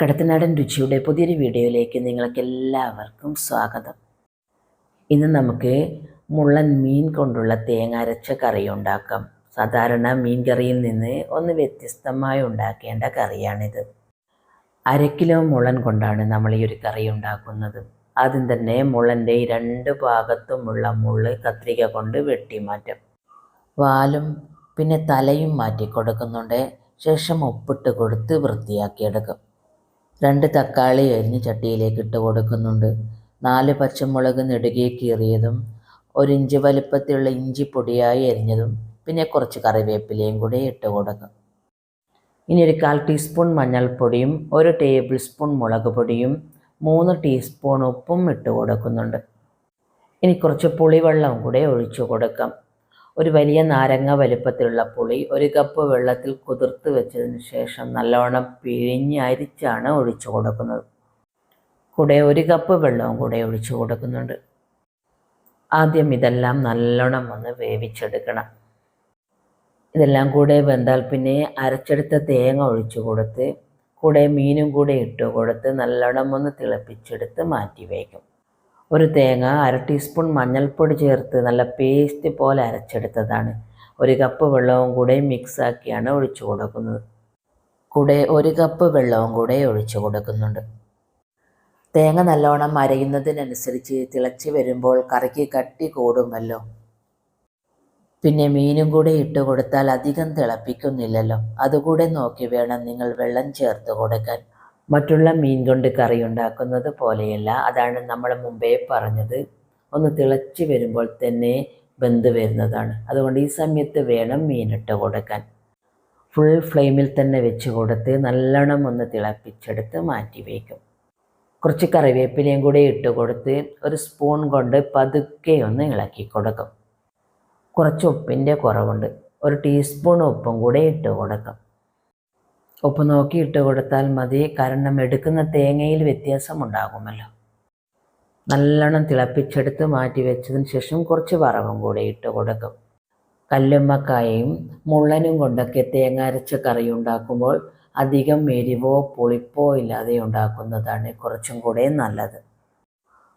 കടത്തനാടൻ രുചിയുടെ പുതിയൊരു വീഡിയോയിലേക്ക് നിങ്ങൾക്ക് എല്ലാവർക്കും സ്വാഗതം. ഇന്ന് നമുക്ക് മുള്ളൻ മീൻ കൊണ്ടുള്ള തേങ്ങ അരച്ച കറി ഉണ്ടാക്കാം. സാധാരണ മീൻ കറിയിൽ നിന്ന് ഒന്ന് വ്യത്യസ്തമായി ഉണ്ടാക്കേണ്ട കറിയാണിത്. അര കിലോ മുള്ളൻ കൊണ്ടാണ് നമ്മൾ ഈ ഒരു കറി ഉണ്ടാക്കുന്നത്. ആദ്യം തന്നെ മുള്ളന്റെ രണ്ട് ഭാഗത്തുമുള്ള മുള്ള് കത്രിക കൊണ്ട് വെട്ടി മാറ്റാം വാലും പിന്നെ തലയും മാറ്റി കൊടുക്കുന്നുണ്ട് ശേഷം ഉപ്പിട്ട് കൊടുത്ത് വൃത്തിയാക്കിയെടുക്കും. രണ്ട് തക്കാളി അരിഞ്ഞ് ചട്ടിയിലേക്ക് ഇട്ട് കൊടുക്കുന്നുണ്ട്. നാല് പച്ചമുളക് നെടുകെ കീറിയതും ഒരു ഇഞ്ച് വലിപ്പത്തിലുള്ള ഇഞ്ചി പൊടിയായി അരിഞ്ഞതും പിന്നെ കുറച്ച് കറിവേപ്പിലയും കൂടി ഇട്ട് കൊടുക്കും. ഇനി ഒരു കാൽ ടീസ്പൂൺ മഞ്ഞൾപ്പൊടിയും ഒരു ടേബിൾ സ്പൂൺ മുളക് പൊടിയും മൂന്ന് ടീസ്പൂൺ ഉപ്പും ഇട്ട് കൊടുക്കുന്നുണ്ട്. ഇനി കുറച്ച് പുളിവെള്ളവും കൂടെ ഒഴിച്ചു കൊടുക്കാം. ഒരു വലിയ നാരങ്ങ വലുപ്പത്തിലുള്ള പുളി ഒരു കപ്പ് വെള്ളത്തിൽ കുതിർത്ത് വെച്ചതിന് ശേഷം നല്ലവണ്ണം പിഴിഞ്ഞ് അരിച്ചാണ് ഒഴിച്ചു കൊടുക്കുന്നത്. കൂടെ ഒരു കപ്പ് വെള്ളവും കൂടെ ഒഴിച്ചു കൊടുക്കുന്നുണ്ട്. ആദ്യം ഇതെല്ലാം നല്ലോണം ഒന്ന് വേവിച്ചെടുക്കണം. ഇതെല്ലാം കൂടെ വെന്താൽ പിന്നെ അരച്ചെടുത്ത തേങ്ങ ഒഴിച്ചു കൊടുത്ത് കൂടെ മീനും കൂടെ ഇട്ട് കൊടുത്ത് നല്ലോണം ഒന്ന് തിളപ്പിച്ചെടുത്ത് മാറ്റി വയ്ക്കും. ഒരു തേങ്ങ അര ടീസ്പൂൺ മഞ്ഞൾപ്പൊടി ചേർത്ത് നല്ല പേസ്റ്റ് പോലെ അരച്ചെടുത്തതാണ്. ഒരു കപ്പ് വെള്ളവും കൂടെ മിക്സാക്കിയാണ് ഒഴിച്ചു കൊടുക്കുന്നത്. കൂടെ ഒരു കപ്പ് വെള്ളവും കൂടെ ഒഴിച്ചു കൊടുക്കുന്നുണ്ട്. തേങ്ങ നല്ലോണം അരയുന്നതിനനുസരിച്ച് തിളച്ച് വരുമ്പോൾ കറിക്ക് കട്ടി കൂടുമല്ലോ. പിന്നെ മീനും കൂടെ ഇട്ട് കൊടുത്താൽ അധികം തിളപ്പിക്കുന്നില്ലല്ലോ. അതുകൂടെ നോക്കി വേണം നിങ്ങൾ വെള്ളം ചേർത്ത് കൊടുക്കാൻ. മറ്റുള്ള മീൻ കൊണ്ട് കറി ഉണ്ടാക്കുന്നത് പോലെയല്ല. അതാണ് നമ്മൾ മുമ്പേ പറഞ്ഞത്. ഒന്ന് തിളച്ച് വരുമ്പോൾ തന്നെ ബന്ധ് വരുന്നതാണ്. അതുകൊണ്ട് ഈ സമയത്ത് വേണം മീനിട്ട് കൊടുക്കാൻ. ഫുൾ ഫ്ലെയിമിൽ തന്നെ വെച്ച് കൊടുത്ത് നല്ലോണം ഒന്ന് തിളപ്പിച്ചെടുത്ത് മാറ്റി വയ്ക്കും. കുറച്ച് കറിവേപ്പിലയും കൂടി ഇട്ട് കൊടുത്ത് ഒരു സ്പൂൺ കൊണ്ട് പതുക്കെ ഒന്ന് ഇളക്കി കൊടുക്കും. കുറച്ച് ഉപ്പിന്റെ കുറവുണ്ട്. ഒരു ടീസ്പൂൺ ഉപ്പും കൂടെ ഇട്ട് കൊടുക്കും. ഉപ്പ് നോക്കിയിട്ട് കൊടുത്താൽ മതി. കാരണം എടുക്കുന്ന തേങ്ങയിൽ വ്യത്യാസമുണ്ടാകുമല്ലോ. നല്ലോണം തിളപ്പിച്ചെടുത്ത് മാറ്റി വെച്ചതിന് ശേഷം കുറച്ച് വറവും കൂടെ ഇട്ട് കൊടുക്കും. കല്ലുമ്മക്കായയും മുള്ളനും കൊണ്ടൊക്കെ തേങ്ങ അരച്ച കറി ഉണ്ടാക്കുമ്പോൾ അധികം എരിവോ പുളിപ്പോ ഇല്ലാതെ ഉണ്ടാക്കുന്നതാണ് കുറച്ചും കൂടെ നല്ലത്.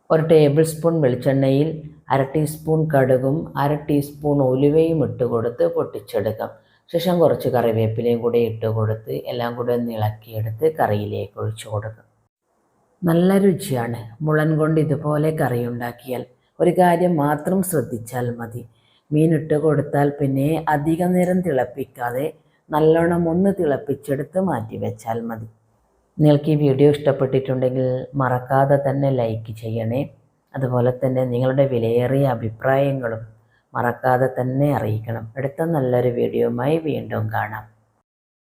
ഒരു ടേബിൾ സ്പൂൺ വെളിച്ചെണ്ണയിൽ അര ടീസ്പൂൺ കടുകും അര ടീസ്പൂൺ ഉലുവയും ഇട്ട് കൊടുത്ത് പൊട്ടിച്ചെടുക്കാം. ശേഷം കുറച്ച് കറിവേപ്പിലയും കൂടി ഇട്ട് കൊടുത്ത് എല്ലാം കൂടി ഒന്ന് ഇളക്കിയെടുത്ത് കറിയിലേക്ക് ഒഴിച്ചു കൊടുക്കും. നല്ല രുചിയാണ്. മുളൻ കൊണ്ട് ഇതുപോലെ കറി ഉണ്ടാക്കിയാൽ ഒരു കാര്യം മാത്രം ശ്രദ്ധിച്ചാൽ മതി. മീൻ ഇട്ട് കൊടുത്താൽ പിന്നെ അധിക നേരം തിളപ്പിക്കാതെ നല്ലോണം ഒന്ന് തിളപ്പിച്ചെടുത്ത് മാറ്റി വെച്ചാൽ മതി. നിങ്ങൾക്ക് ഈ വീഡിയോ ഇഷ്ടപ്പെട്ടിട്ടുണ്ടെങ്കിൽ മറക്കാതെ തന്നെ ലൈക്ക് ചെയ്യണേ. അതുപോലെ തന്നെ നിങ്ങളുടെ വിലയേറിയ അഭിപ്രായങ്ങളും മറക്കാതെ തന്നെ അറിയിക്കണം. അടുത്ത നല്ലൊരു വീഡിയോയുമായി വീണ്ടും കാണാം.